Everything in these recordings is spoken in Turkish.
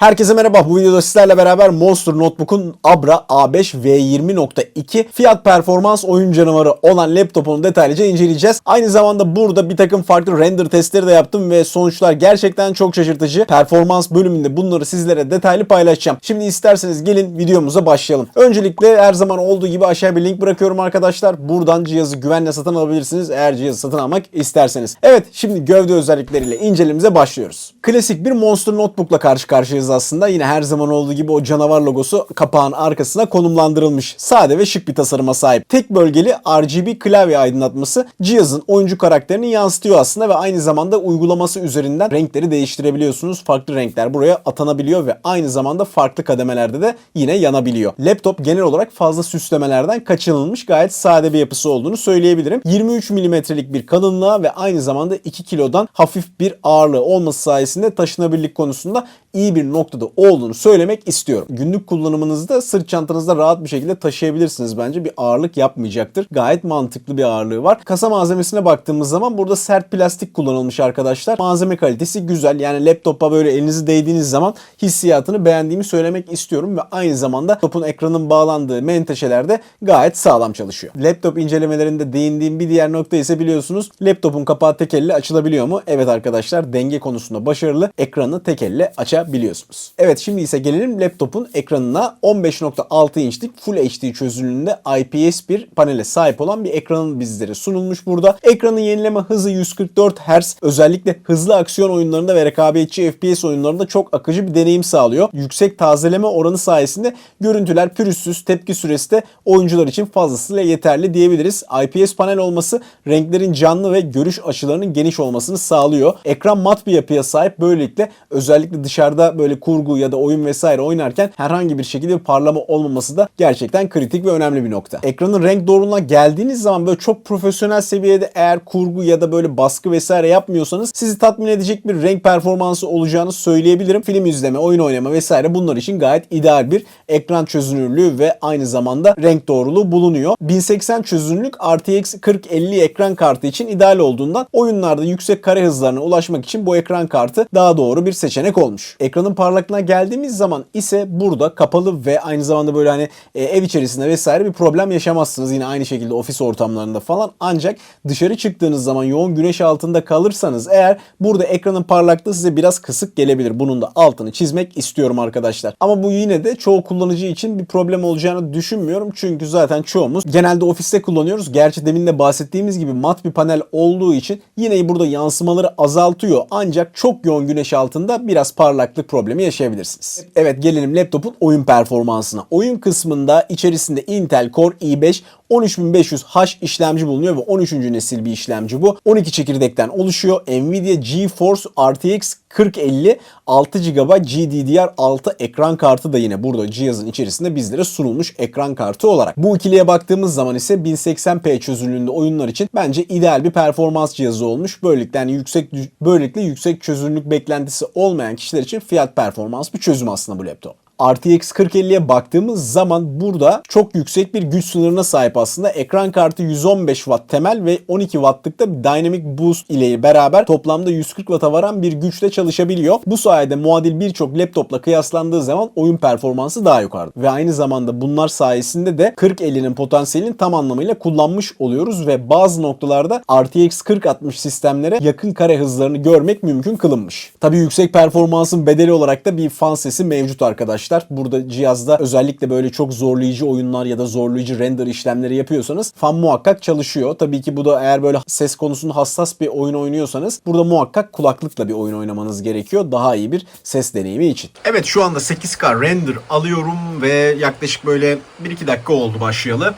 Herkese merhaba. Bu videoda sizlerle beraber Monster Notebook'un Abra A5 V20.2 fiyat performans oyun canavarı olan laptopunu detaylıca inceleyeceğiz. Aynı zamanda burada bir takım farklı render testleri de yaptım ve sonuçlar gerçekten çok şaşırtıcı. Performans bölümünde bunları sizlere detaylı paylaşacağım. Şimdi isterseniz gelin videomuza başlayalım. Öncelikle her zaman olduğu gibi aşağıya bir link bırakıyorum arkadaşlar. Buradan cihazı güvenle satın alabilirsiniz eğer cihazı satın almak isterseniz. Evet şimdi gövde özellikleriyle incelememize başlıyoruz. Klasik bir Monster Notebook'la karşı karşıyayız aslında. Yine her zaman olduğu gibi o canavar logosu kapağın arkasına konumlandırılmış. Sade ve şık bir tasarıma sahip. Tek bölgeli RGB klavye aydınlatması cihazın oyuncu karakterini yansıtıyor aslında ve aynı zamanda uygulaması üzerinden renkleri değiştirebiliyorsunuz. Farklı renkler buraya atanabiliyor ve aynı zamanda farklı kademelerde de yine yanabiliyor. Laptop genel olarak fazla süslemelerden kaçınılmış gayet sade bir yapısı olduğunu söyleyebilirim. 23 milimetrelik bir kalınlığa ve aynı zamanda 2 kilodan hafif bir ağırlığı olması sayesinde taşınabilirlik konusunda iyi bir noktada olduğunu söylemek istiyorum. Günlük kullanımınızda sırt çantanızda rahat bir şekilde taşıyabilirsiniz bence. Bir ağırlık yapmayacaktır. Gayet mantıklı bir ağırlığı var. Kasa malzemesine baktığımız zaman burada sert plastik kullanılmış arkadaşlar. Malzeme kalitesi güzel. Yani laptopa böyle elinizi değdiğiniz zaman hissiyatını beğendiğimi söylemek istiyorum ve aynı zamanda topun ekranın bağlandığı menteşelerde gayet sağlam çalışıyor. Laptop incelemelerinde değindiğim bir diğer nokta ise biliyorsunuz laptopun kapağı tek elle açılabiliyor mu? Evet arkadaşlar denge konusunda başarılı. Ekranı tek elle açabiliyorsunuz. Evet şimdi ise gelelim laptopun ekranına 15.6 inçlik Full HD çözünürlüğünde IPS bir panele sahip olan bir ekranın bizlere sunulmuş burada. Ekranın yenileme hızı 144 Hz. Özellikle hızlı aksiyon oyunlarında ve rekabetçi FPS oyunlarında çok akıcı bir deneyim sağlıyor. Yüksek tazeleme oranı sayesinde görüntüler pürüzsüz, tepki süresi de oyuncular için fazlasıyla yeterli diyebiliriz. IPS panel olması renklerin canlı ve görüş açılarının geniş olmasını sağlıyor. Ekran mat bir yapıya sahip. Böylelikle özellikle dışarıda böyle kurgu ya da oyun vesaire oynarken herhangi bir şekilde bir parlama olmaması da gerçekten kritik ve önemli bir nokta. Ekranın renk doğruluğuna geldiğiniz zaman böyle çok profesyonel seviyede eğer kurgu ya da böyle baskı vesaire yapmıyorsanız sizi tatmin edecek bir renk performansı olacağını söyleyebilirim. Film izleme, oyun oynama vesaire bunlar için gayet ideal bir ekran çözünürlüğü ve aynı zamanda renk doğruluğu bulunuyor. 1080 çözünürlük RTX 4050 ekran kartı için ideal olduğundan oyunlarda yüksek kare hızlarına ulaşmak için bu ekran kartı daha doğru bir seçenek olmuş. Ekranın parlaklığına geldiğimiz zaman ise burada kapalı ve aynı zamanda böyle hani e, ev içerisinde vesaire bir problem yaşamazsınız. Yine aynı şekilde ofis ortamlarında falan. Ancak dışarı çıktığınız zaman yoğun güneş altında kalırsanız eğer burada ekranın parlaklığı size biraz kısık gelebilir. Bunun da altını çizmek istiyorum arkadaşlar. Ama bu yine de çoğu kullanıcı için bir problem olacağını düşünmüyorum. Çünkü zaten çoğumuz genelde ofiste kullanıyoruz. Gerçi demin de bahsettiğimiz gibi mat bir panel olduğu için yine burada yansımaları azaltıyor. Ancak çok yoğun güneş altında biraz parlaklık problemi yaşayabilirsiniz. Evet gelelim laptopun oyun performansına. Oyun kısmında içerisinde Intel Core i5 13500H işlemci bulunuyor ve 13. nesil bir işlemci bu. 12 çekirdekten oluşuyor. Nvidia GeForce RTX 4050 6 GB GDDR6 ekran kartı da yine burada cihazın içerisinde bizlere sunulmuş ekran kartı olarak. Bu ikiliye baktığımız zaman ise 1080p çözünürlüğünde oyunlar için bence ideal bir performans cihazı olmuş. Böylelikle yani yüksek böylelikle yüksek çözünürlük beklentisi olmayan kişiler için fiyat performans bir çözüm aslında bu laptop. RTX 4050'ye baktığımız zaman burada çok yüksek bir güç sınırına sahip aslında. Ekran kartı 115 Watt temel ve 12 Watt'lıkta bir Dynamic Boost ile beraber toplamda 140 Watt'a varan bir güçle çalışabiliyor. Bu sayede muadil birçok laptopla kıyaslandığı zaman oyun performansı daha yukarıda. Ve aynı zamanda bunlar sayesinde de 4050'nin potansiyelini tam anlamıyla kullanmış oluyoruz ve bazı noktalarda RTX 4060 sistemlere yakın kare hızlarını görmek mümkün kılınmış. Tabi yüksek performansın bedeli olarak da bir fan sesi mevcut arkadaşlar arkadaşlar. Burada cihazda özellikle böyle çok zorlayıcı oyunlar ya da zorlayıcı render işlemleri yapıyorsanız fan muhakkak çalışıyor. Tabii ki bu da eğer böyle ses konusunda hassas bir oyun oynuyorsanız burada muhakkak kulaklıkla bir oyun oynamanız gerekiyor. Daha iyi bir ses deneyimi için. Evet şu anda 8K render alıyorum ve yaklaşık böyle 1-2 dakika oldu başlayalı.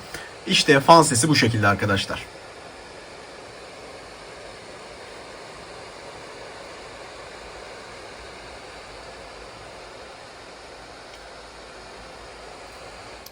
İşte fan sesi bu şekilde arkadaşlar.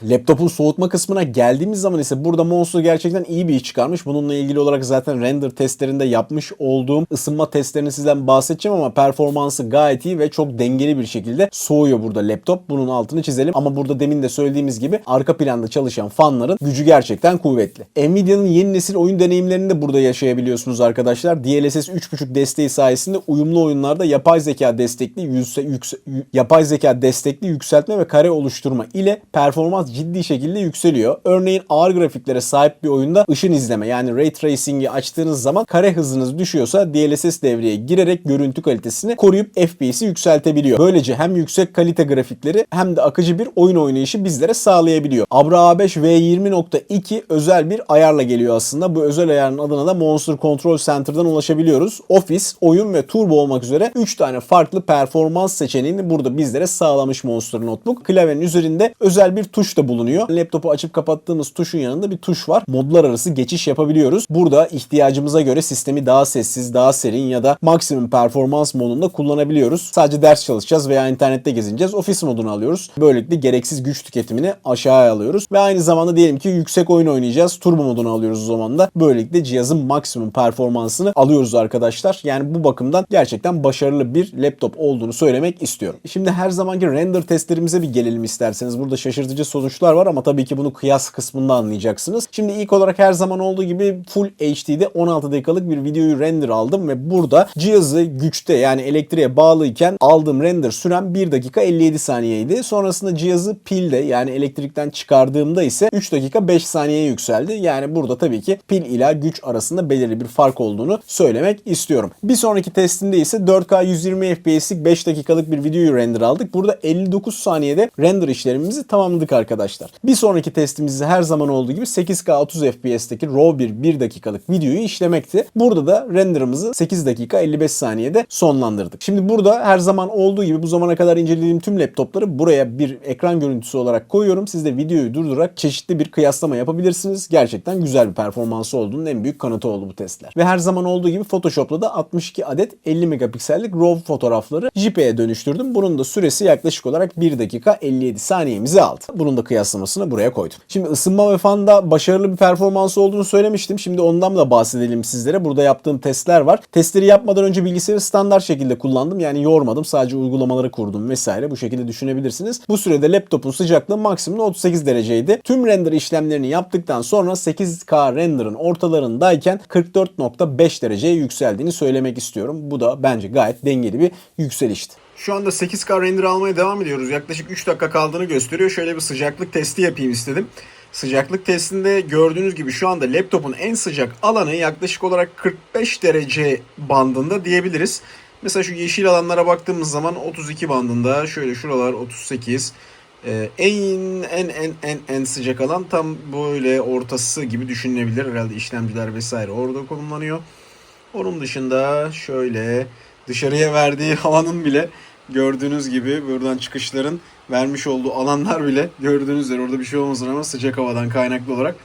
Laptopun soğutma kısmına geldiğimiz zaman ise burada Monster gerçekten iyi bir iş çıkarmış. Bununla ilgili olarak zaten render testlerinde yapmış olduğum ısınma testlerini sizden bahsedeceğim ama performansı gayet iyi ve çok dengeli bir şekilde soğuyor burada laptop. Bunun altını çizelim. Ama burada demin de söylediğimiz gibi arka planda çalışan fanların gücü gerçekten kuvvetli. Nvidia'nın yeni nesil oyun deneyimlerini de burada yaşayabiliyorsunuz arkadaşlar. DLSS 3.5 desteği sayesinde uyumlu oyunlarda yapay zeka destekli yükse, yükse, yapay zeka destekli yükseltme ve kare oluşturma ile performans ciddi şekilde yükseliyor. Örneğin ağır grafiklere sahip bir oyunda ışın izleme yani ray tracing'i açtığınız zaman kare hızınız düşüyorsa DLSS devreye girerek görüntü kalitesini koruyup FPS'i yükseltebiliyor. Böylece hem yüksek kalite grafikleri hem de akıcı bir oyun oynayışı bizlere sağlayabiliyor. Abra A5 V20.2 özel bir ayarla geliyor aslında. Bu özel ayarın adına da Monster Control Center'dan ulaşabiliyoruz. Office, oyun ve turbo olmak üzere 3 tane farklı performans seçeneğini burada bizlere sağlamış Monster Notebook. Klavyenin üzerinde özel bir tuş da bulunuyor. Laptopu açıp kapattığımız tuşun yanında bir tuş var. Modlar arası geçiş yapabiliyoruz. Burada ihtiyacımıza göre sistemi daha sessiz, daha serin ya da maksimum performans modunda kullanabiliyoruz. Sadece ders çalışacağız veya internette gezineceğiz. Office modunu alıyoruz. Böylelikle gereksiz güç tüketimini aşağıya alıyoruz. Ve aynı zamanda diyelim ki yüksek oyun oynayacağız. Turbo modunu alıyoruz o zaman da. Böylelikle cihazın maksimum performansını alıyoruz arkadaşlar. Yani bu bakımdan gerçekten başarılı bir laptop olduğunu söylemek istiyorum. Şimdi her zamanki render testlerimize bir gelelim isterseniz. Burada şaşırtıcı sonuçlar var ama tabii ki bunu kıyas kısmında anlayacaksınız. Şimdi ilk olarak her zaman olduğu gibi Full HD'de 16 dakikalık bir videoyu render aldım ve burada cihazı güçte yani elektriğe bağlıyken aldığım render süren 1 dakika 57 saniyeydi. Sonrasında cihazı pilde yani elektrikten çıkardığımda ise 3 dakika 5 saniyeye yükseldi. Yani burada tabii ki pil ile güç arasında belirli bir fark olduğunu söylemek istiyorum. Bir sonraki testinde ise 4K 120 FPS'lik 5 dakikalık bir videoyu render aldık. Burada 59 saniyede render işlemimizi tamamladık arkadaşlar. Bir sonraki testimizde her zaman olduğu gibi 8K 30 FPS'teki RAW bir 1 dakikalık videoyu işlemekti. Burada da renderımızı 8 dakika 55 saniyede sonlandırdık. Şimdi burada her zaman olduğu gibi bu zamana kadar incelediğim tüm laptopları buraya bir ekran görüntüsü olarak koyuyorum. Siz de videoyu durdurarak çeşitli bir kıyaslama yapabilirsiniz. Gerçekten güzel bir performansı olduğunun en büyük kanıtı oldu bu testler. Ve her zaman olduğu gibi Photoshop'ta da 62 adet 50 megapiksellik RAW fotoğrafları JPEG'e dönüştürdüm. Bunun da süresi yaklaşık olarak 1 dakika 57 saniyemizi aldı. Bunun da kıyaslamasını buraya koydum. Şimdi ısınma ve fanda başarılı bir performansı olduğunu söylemiştim. Şimdi ondan da bahsedelim sizlere. Burada yaptığım testler var. Testleri yapmadan önce bilgisayarı standart şekilde kullandım. Yani yormadım. Sadece uygulamaları kurdum vesaire. Bu şekilde düşünebilirsiniz. Bu sürede laptopun sıcaklığı maksimum 38 dereceydi. Tüm render işlemlerini yaptıktan sonra 8K render'ın ortalarındayken 44.5 dereceye yükseldiğini söylemek istiyorum. Bu da bence gayet dengeli bir yükselişti. Şu anda 8K render almaya devam ediyoruz. Yaklaşık 3 dakika kaldığını gösteriyor. Şöyle bir sıcaklık testi yapayım istedim. Sıcaklık testinde gördüğünüz gibi şu anda laptopun en sıcak alanı yaklaşık olarak 45 derece bandında diyebiliriz. Mesela şu yeşil alanlara baktığımız zaman 32 bandında, şöyle şuralar 38. Ee, en en en en en sıcak alan tam böyle ortası gibi düşünülebilir. Herhalde işlemciler vesaire orada konumlanıyor. Onun dışında şöyle dışarıya verdiği havanın bile gördüğünüz gibi buradan çıkışların vermiş olduğu alanlar bile gördüğünüz üzere orada bir şey olmasın ama sıcak havadan kaynaklı olarak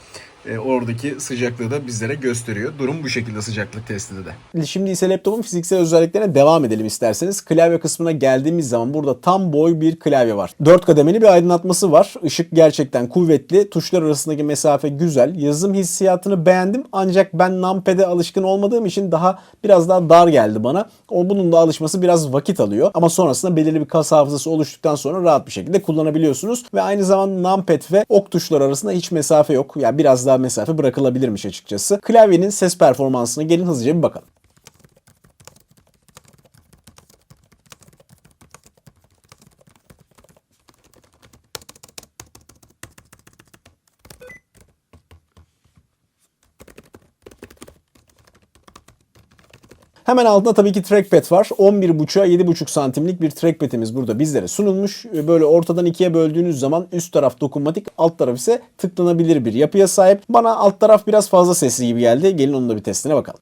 e, oradaki sıcaklığı da bizlere gösteriyor. Durum bu şekilde sıcaklık testinde de. Şimdi ise laptopun fiziksel özelliklerine devam edelim isterseniz. Klavye kısmına geldiğimiz zaman burada tam boy bir klavye var. 4 kademeli bir aydınlatması var. Işık gerçekten kuvvetli. Tuşlar arasındaki mesafe güzel. Yazım hissiyatını beğendim ancak ben numpad'e alışkın olmadığım için daha biraz daha dar geldi bana. O bunun da alışması biraz vakit alıyor. Ama sonrasında belirli bir kas hafızası oluştuktan sonra rahat bir şekilde kullanabiliyorsunuz. Ve aynı zamanda numpad ve ok tuşları arasında hiç mesafe yok. Yani biraz daha mesafe bırakılabilirmiş açıkçası. Klavyenin ses performansına gelin hızlıca bir bakalım. Hemen altında tabii ki trackpad var. 11.5'a 7.5 santimlik bir trackpad'imiz burada bizlere sunulmuş. Böyle ortadan ikiye böldüğünüz zaman üst taraf dokunmatik, alt taraf ise tıklanabilir bir yapıya sahip. Bana alt taraf biraz fazla sesli gibi geldi. Gelin onun da bir testine bakalım.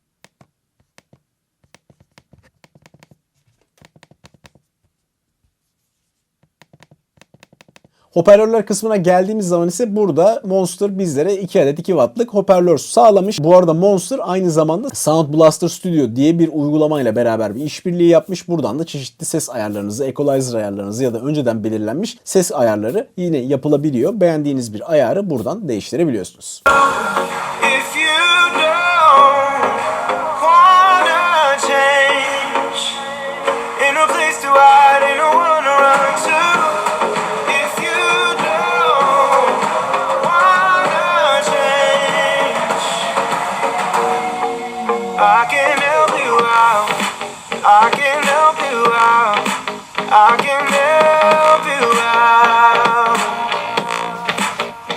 Hoparlörler kısmına geldiğimiz zaman ise burada Monster bizlere 2 adet 2 wattlık hoparlör sağlamış. Bu arada Monster aynı zamanda Sound Blaster Studio diye bir uygulamayla beraber bir işbirliği yapmış. Buradan da çeşitli ses ayarlarınızı, equalizer ayarlarınızı ya da önceden belirlenmiş ses ayarları yine yapılabiliyor. Beğendiğiniz bir ayarı buradan değiştirebiliyorsunuz.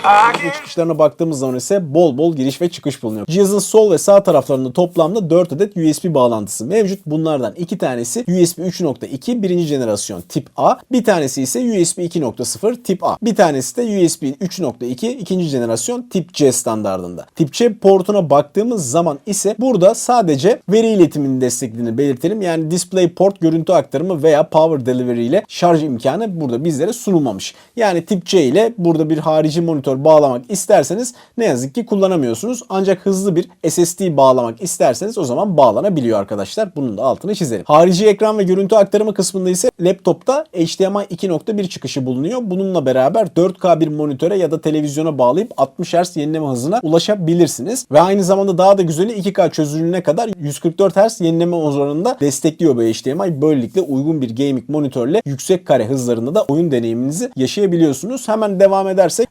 Can çıkışlarına baktığımız zaman ise bol bol giriş ve çıkış bulunuyor. Cihazın sol ve sağ taraflarında toplamda 4 adet USB bağlantısı mevcut. Bunlardan iki tanesi USB 3.2 birinci jenerasyon tip A, bir tanesi ise USB 2.0 tip A. Bir tanesi de USB 3.2 ikinci jenerasyon tip C standardında. Tip C portuna baktığımız zaman ise burada sadece veri iletimini desteklediğini belirtelim. Yani display port görüntü aktarımı veya power delivery ile şarj imkanı burada bizlere sunulmamış. Yani tip C ile burada bir harici monitör bağlamak isterseniz ne yazık ki kullanamıyorsunuz. Ancak hızlı bir SSD bağlamak isterseniz o zaman bağlanabiliyor arkadaşlar. Bunun da altını çizelim. Harici ekran ve görüntü aktarımı kısmında ise laptopta HDMI 2.1 çıkışı bulunuyor. Bununla beraber 4K bir monitöre ya da televizyona bağlayıp 60 Hz yenileme hızına ulaşabilirsiniz. Ve aynı zamanda daha da güzeli 2K çözünürlüğüne kadar 144 Hz yenileme oranında destekliyor bu HDMI. Böylelikle uygun bir gaming monitörle yüksek kare hızlarında da oyun deneyiminizi yaşayabiliyorsunuz. Hemen devam edersek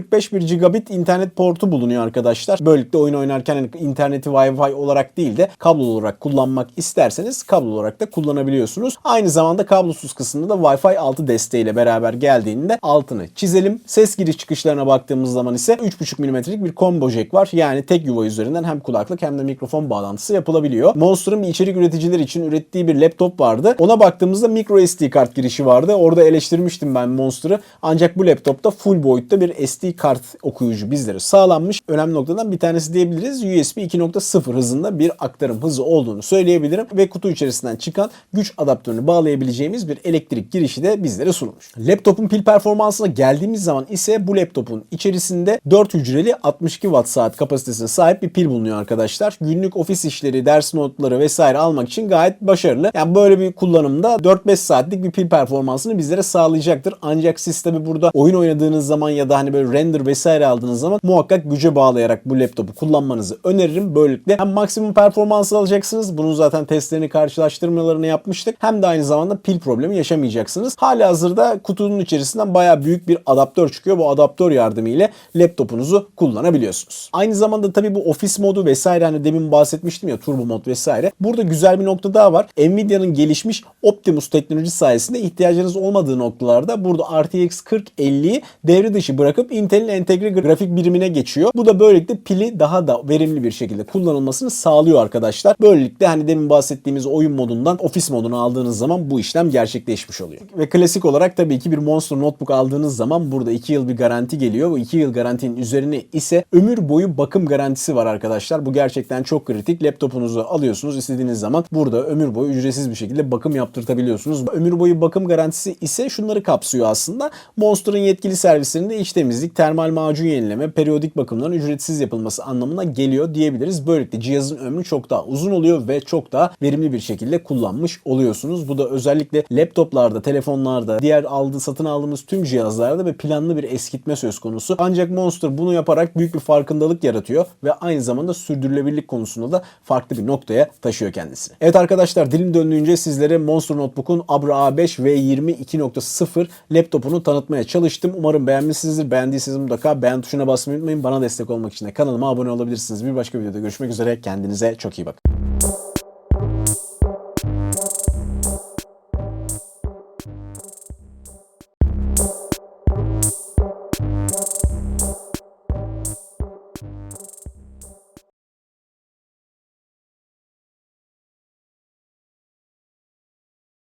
RJ45 bir gigabit internet portu bulunuyor arkadaşlar. Böylelikle oyun oynarken hani interneti Wi-Fi olarak değil de kablo olarak kullanmak isterseniz kablo olarak da kullanabiliyorsunuz. Aynı zamanda kablosuz kısmında da Wi-Fi 6 desteğiyle beraber geldiğinde altını çizelim. Ses giriş çıkışlarına baktığımız zaman ise 3.5 mm'lik bir combo jack var. Yani tek yuva üzerinden hem kulaklık hem de mikrofon bağlantısı yapılabiliyor. Monster'ın içerik üreticileri için ürettiği bir laptop vardı. Ona baktığımızda micro SD kart girişi vardı. Orada eleştirmiştim ben Monster'ı. Ancak bu laptopta full boyutta bir SD kart okuyucu bizlere sağlanmış. Önemli noktadan bir tanesi diyebiliriz. USB 2.0 hızında bir aktarım hızı olduğunu söyleyebilirim. Ve kutu içerisinden çıkan güç adaptörünü bağlayabileceğimiz bir elektrik girişi de bizlere sunulmuş. Laptopun pil performansına geldiğimiz zaman ise bu laptopun içerisinde 4 hücreli 62 watt saat kapasitesine sahip bir pil bulunuyor arkadaşlar. Günlük ofis işleri, ders notları vesaire almak için gayet başarılı. Yani böyle bir kullanımda 4-5 saatlik bir pil performansını bizlere sağlayacaktır. Ancak siz tabi burada oyun oynadığınız zaman ya da hani böyle render vesaire aldığınız zaman muhakkak güce bağlayarak bu laptopu kullanmanızı öneririm. Böylelikle hem maksimum performans alacaksınız. Bunun zaten testlerini karşılaştırmalarını yapmıştık. Hem de aynı zamanda pil problemi yaşamayacaksınız. Hali hazırda kutunun içerisinden baya büyük bir adaptör çıkıyor. Bu adaptör yardımıyla laptopunuzu kullanabiliyorsunuz. Aynı zamanda tabii bu ofis modu vesaire hani demin bahsetmiştim ya turbo mod vesaire. Burada güzel bir nokta daha var. Nvidia'nın gelişmiş Optimus teknolojisi sayesinde ihtiyacınız olmadığı noktalarda burada RTX 4050'yi devre dışı bırakıp Intel'in entegre grafik birimine geçiyor. Bu da böylelikle pili daha da verimli bir şekilde kullanılmasını sağlıyor arkadaşlar. Böylelikle hani demin bahsettiğimiz oyun modundan ofis modunu aldığınız zaman bu işlem gerçekleşmiş oluyor. Ve klasik olarak tabii ki bir Monster Notebook aldığınız zaman burada 2 yıl bir garanti geliyor. Bu 2 yıl garantinin üzerine ise ömür boyu bakım garantisi var arkadaşlar. Bu gerçekten çok kritik. Laptopunuzu alıyorsunuz istediğiniz zaman burada ömür boyu ücretsiz bir şekilde bakım yaptırtabiliyorsunuz. Ömür boyu bakım garantisi ise şunları kapsıyor aslında. Monster'ın yetkili servislerinde iç temizlik, termal macun yenileme, periyodik bakımların ücretsiz yapılması anlamına geliyor diyebiliriz. Böylelikle cihazın ömrü çok daha uzun oluyor ve çok daha verimli bir şekilde kullanmış oluyorsunuz. Bu da özellikle laptoplarda, telefonlarda, diğer aldığı satın aldığımız tüm cihazlarda ve planlı bir eskitme söz konusu. Ancak Monster bunu yaparak büyük bir farkındalık yaratıyor ve aynı zamanda sürdürülebilirlik konusunda da farklı bir noktaya taşıyor kendisini. Evet arkadaşlar dilim döndüğünce sizlere Monster Notebook'un Abra A5 V20 2.0 laptopunu tanıtmaya çalıştım. Umarım beğenmişsinizdir. Beğendiyseniz mutlaka beğen tuşuna basmayı unutmayın. Bana destek olmak için de kanalıma abone olabilirsiniz. Bir başka videoda görüşmek üzere. Kendinize çok iyi bakın.